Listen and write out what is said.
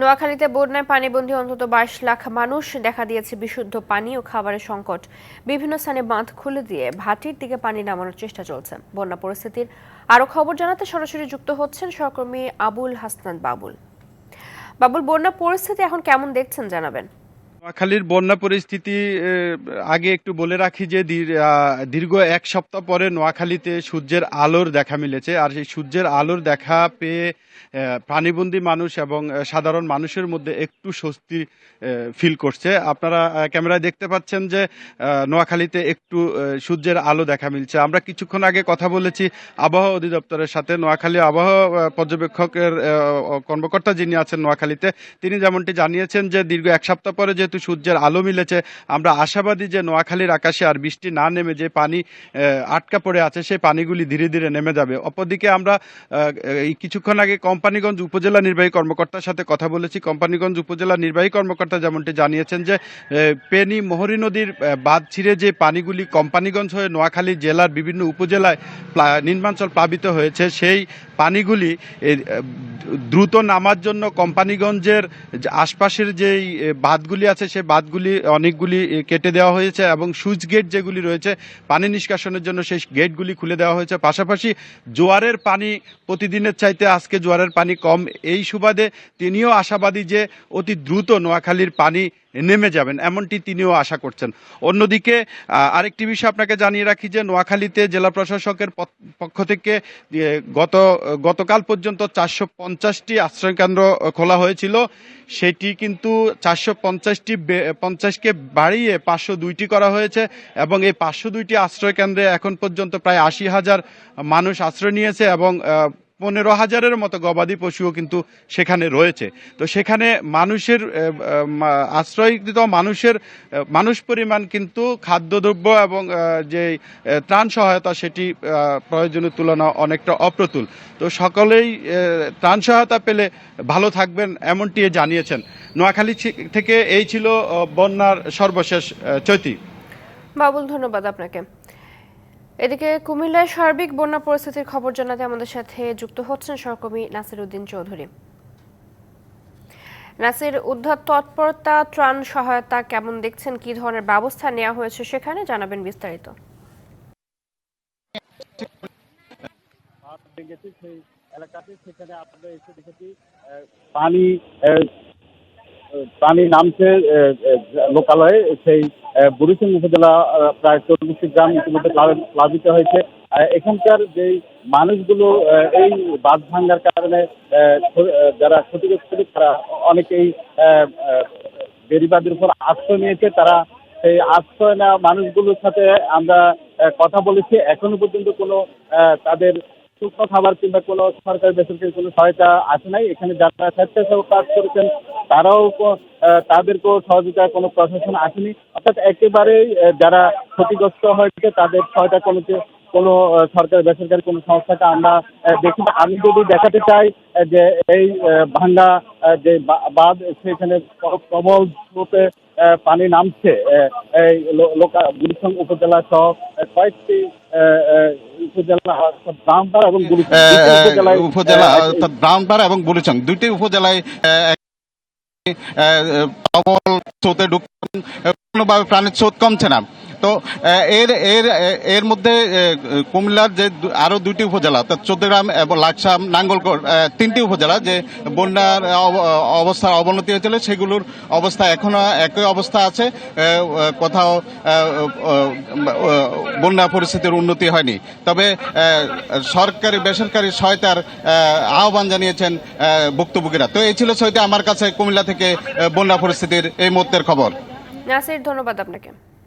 নোয়াখালীতে বন্যায় পানিবন্দী অন্তত বাইশ লাখ মানুষ দেখা দিয়েছে বিশুদ্ধ পানি ও খাবারের সংকট। বিভিন্ন স্থানে বাঁধ খুলে দিয়ে ভাটির দিকে পানি নামানোর চেষ্টা চলছে। বন্যা পরিস্থিতির আরও খবর জানাতে সরাসরি যুক্ত হচ্ছেন সহকর্মী আবুল হাসনান বাবুল। বাবুল, বন্যা পরিস্থিতি এখন কেমন দেখছেন জানাবেন? নোয়াখালীর বন্যা পরিস্থিতি আগে একটু বলে রাখি যে দীর- দীর্ঘ এক সপ্তাহ পরে নোয়াখালীতে সূর্যের আলোর দেখা মিলেছে। আর সেই সূর্যের আলোর দেখা পেয়ে প্রাণীবন্দী মানুষ এবং সাধারণ মানুষের মধ্যে একটু স্বস্তি ফিল করছে। আপনারা ক্যামেরায় দেখতে পাচ্ছেন যে নোয়াখালীতে একটু সূর্যের আলো দেখা মিলছে। আমরা কিছুক্ষণ আগে কথা বলেছি আবহাওয়া অধিদপ্তরের সাথে। নোয়াখালী আবহাওয়া পর্যবেক্ষকের কর্মকর্তা যিনি আছেন নোয়াখালীতে, তিনি যেমনটি জানিয়েছেন যে দীর্ঘ এক সপ্তাহ পরে যেহেতু সূর্যের আলো মিলেছে, আমরা আশাবাদী যে নোয়াখালীর আকাশে আর বৃষ্টি না নেমে যে পানি আটকা পড়ে আছে, সেই পানিগুলি ধীরে ধীরে নেমে যাবে। অপরদিকে আমরা কিছুক্ষণ আগে কোম্পানিগঞ্জ উপজেলা নির্বাহী কর্মকর্তার সাথে কথা বলেছি। কোম্পানিগঞ্জ উপজেলা নির্বাহী কর্মকর্তা যেমনটি জানিয়েছেন যে পেনি মোহরী নদীর বাঁধ ছিঁড়ে যে পানিগুলি কোম্পানিগঞ্জ হয়ে নোয়াখালী জেলার বিভিন্ন উপজেলায় নিম্নাঞ্চল প্লাবিত হয়েছে, সেই পানিগুলি দ্রুত নামার জন্য কোম্পানিগঞ্জের আশপাশের যেই বাঁধগুলি আছে সেই বাঁধগুলি, অনেকগুলি কেটে দেওয়া হয়েছে এবং সুইচ গেট যেগুলি রয়েছে, পানি নিষ্কাশনের জন্য সেই গেটগুলি খুলে দেওয়া হয়েছে। পাশাপাশি জোয়ারের পানি প্রতিদিনের চাইতে আজকে জোয়ারের পানি কম। এই সুবাদে তিনিও আশাবাদী যে অতি দ্রুত নোয়াখালীর পানি নেমে যাবেন, এমনটি তিনিও আশা করছেন। অন্যদিকে আরেকটি বিষয় আপনাকে জানিয়ে রাখি যে নোয়াখালীতে জেলা প্রশাসকের পক্ষ থেকে গত, গতকাল পর্যন্ত চারশো পঞ্চাশটি আশ্রয়কেন্দ্র খোলা হয়েছিল। সেটি কিন্তু চারশো পঞ্চাশটি পঞ্চাশকে বাড়িয়ে পাঁচশো দুইটি করা হয়েছে এবং এই পাঁচশো দুইটি আশ্রয় কেন্দ্রে এখন পর্যন্ত প্রায় আশি হাজার মানুষ আশ্রয় নিয়েছে এবং পনেরো হাজারের মতো গবাদি পশুও কিন্তু সেখানে রয়েছে। তো সেখানে মানুষের আশ্রয়কৃত মানুষের মানুষ পরিমাণ কিন্তু খাদ্যদ্রব্য এবং যে ত্রাণ সহায়তা সেটি প্রয়োজনের তুলনা অনেকটা অপ্রতুল। তো সকলেই ত্রাণ সহায়তা পেলে ভালো থাকবেন এমনটি জানিয়েছেন। নোয়াখালী থেকে এই ছিল বন্যার সর্বশেষ চৈতি। বাবুল, ধন্যবাদ আপনাকে। এদিকে কুমিল্লায় সার্বিক বন্যা পরিস্থিতির খবর জানাতে আমাদের সাথে যুক্ত হচ্ছেন সহকর্মী নাসির উদ্দিন চৌধুরী। নাসির, উদ্ধার তৎপরতা, ত্রাণ সহায়তা কেমন দেখছেন? কি ধরনের ব্যবস্থা নেওয়া হয়েছে সেখানে? জানাবেন বিস্তারিত। এলাকাতে সেখানে আমরা এসে দেখেছি পানি পানি নামছে লোকালয়ে সেই বুড়িচং উপজেলা প্রায় চল্লিশটি গ্রাম ইতিমধ্যে প্লাবিত হয়েছে। এখানকার যে মানুষগুলো এই বাঁধ ভাঙ্গার কারণে যারা ক্ষতিগ্রস্ত তারা অনেকেই আহ, উপর আশ্রয় নিয়েছে। তারা সেই আশ্রয় নেওয়া মানুষগুলোর সাথে আমরা কথা বলেছি। এখনও পর্যন্ত কোনো তাদের শুকনো খাবার কিংবা কোনো সরকারি বেসরকারি কোনো সহায়তা আসে নাই। এখানে যারা স্বেচ্ছাসেবক কাজ করেছেন তারাও তাদেরকেও সহযোগিতা কোনো প্রশাসন আসেনি। অর্থাৎ একেবারেই যারা ক্ষতিগ্রস্ত হয়েছে তাদের সহায়তা কোনো কোনো সরকারি বেসরকারি কোনো সংস্থাকে আমরা দেখি আমি যদি দেখাতে চাই যে এই ভাঙ্গা যে বাঁধ সেখানে প্রবল স্রোতে পানি নামছে এই লো- লোকা বুড়িচং উপজেলা সহ কয়েকটি উপজেলা ব্রাহ্মণপাড়া এবং বুড়িচং দুটি উপজেলায় উপজেলা অর্থাৎ ব্রাহ্মণপাড়া এবং বুড়িচং দুইটি উপজেলায় প্রবল স্রোতে ঢুকছে কোনোভাবে প্রাণের স্রোত কমছে না। তো এর এর এর মধ্যে কুমিল্লার যে দু- আরও দুইটি উপজেলা, অর্থাৎ চৌদ্দগ্রাম এবং লাকসাম, নাঙ্গলকোট তিনটি উপজেলা যে বন্যার অব- অবস্থার অবনতি হয়েছিল, সেগুলোর অবস্থা এখনও একই অবস্থা আছে। কোথাও বন্যা পরিস্থিতির উন্নতি হয়নি। তবে সরকারি, বেসরকারি সহায়তার আহ্বান জানিয়েছেন ভুক্তভোগীরা। তো এই ছিল সৈতে আমার কাছে কুমিল্লা থেকে বন্যা পরিস্থিতির এই মুহূর্তের খবর। নাসির, ধন্যবাদ আপনাকে।